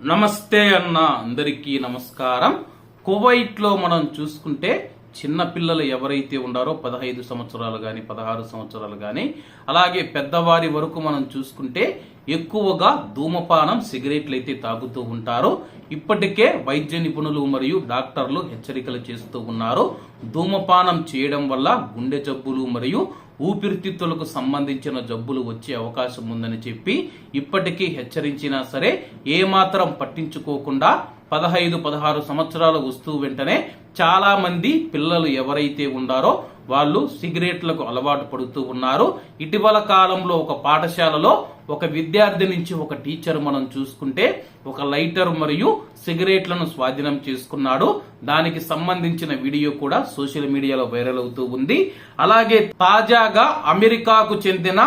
నమస్తే అన్న అందరికీ నమస్కారం. కువైట్లో మనం చూసుకుంటే చిన్నపిల్లలు ఎవరైతే ఉండారో పదహైదు సంవత్సరాలు కానీ పదహారు సంవత్సరాలు కానీ అలాగే పెద్దవారి వరకు మనం చూసుకుంటే ఎక్కువగా ధూమపానం సిగరెట్లు అయితే తాగుతూ ఉంటారు. ఇప్పటికే వైద్య నిపుణులు మరియు డాక్టర్లు హెచ్చరికలు చేస్తూ ఉన్నారు. ధూమపానం చేయడం వల్ల గుండె జబ్బులు మరియు ఊపిరితిత్తులకు సంబంధించిన జబ్బులు వచ్చే అవకాశం ఉందని చెప్పి ఇప్పటికీ హెచ్చరించినా సరే ఏమాత్రం పట్టించుకోకుండా పదహైదు పదహారు సంవత్సరాలు వస్తూ వెంటనే చాలా మంది పిల్లలు ఎవరైతే ఉండారో వాళ్ళు సిగరెట్లకు అలవాటు పడుతూ ఉన్నారు. ఇటీవల కాలంలో ఒక పాఠశాలలో ఒక విద్యార్థి నుంచి ఒక టీచర్ మనం చూసుకుంటే ఒక లైటర్ మరియు సిగరెట్లను స్వాధీనం చేసుకున్నాడు. దానికి సంబంధించిన వీడియో కూడా సోషల్ మీడియాలో వైరల్ అవుతూ ఉంది. అలాగే తాజాగా అమెరికాకు చెందిన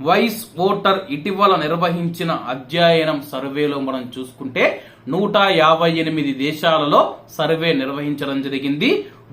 వైస్ ఓటర్ ఇటీవల నిర్వహించిన అధ్యయనం సర్వేలో మనం చూసుకుంటే నూట యాభై ఎనిమిది దేశాలలో సర్వే నిర్వహించడం జరిగింది.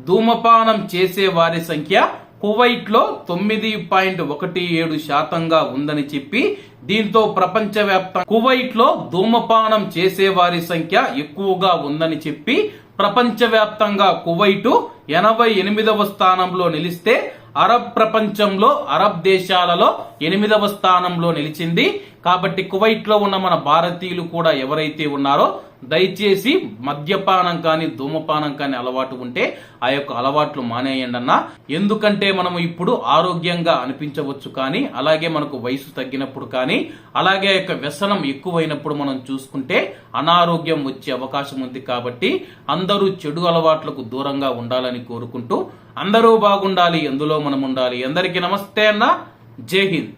ధూమపానం చేసే వారి సంఖ్య కువైట్లో తొమ్మిది పాయింట్ ఒకటి ఏడు శాతంగా ఉందని చెప్పి దీంతో ప్రపంచవ్యాప్త కువైట్లో ధూమపానం చేసే వారి సంఖ్య ఎక్కువగా ఉందని చెప్పి ప్రపంచవ్యాప్తంగా కువైటు ఎనభై ఎనిమిదవ స్థానంలో నిలిస్తే అరబ్ ప్రపంచంలో అరబ్ దేశాలలో ఎనిమిదవ స్థానంలో నిలిచింది. కాబట్టి కువైట్లో ఉన్న మన భారతీయులు కూడా ఎవరైతే ఉన్నారో దయచేసి మద్యపానం కానీ ధూమపానం కానీ అలవాటు ఉంటే ఆ యొక్క అలవాట్లు మానేయండి అన్న ఎందుకంటే మనం ఇప్పుడు ఆరోగ్యంగా అనిపించవచ్చు కానీ అలాగే మనకు వయసు తగ్గినప్పుడు కానీ అలాగే యొక్క వ్యసనం ఎక్కువైనప్పుడు మనం చూసుకుంటే అనారోగ్యం వచ్చే అవకాశం ఉంది కాబట్టి అందరూ చెడు అలవాట్లకు దూరంగా ఉండాలని కోరుకుంటూ అందరూ బాగుండాలి ఎందులో మనం ఉండాలి? అందరికీ నమస్తే అన్న. జై హింద్.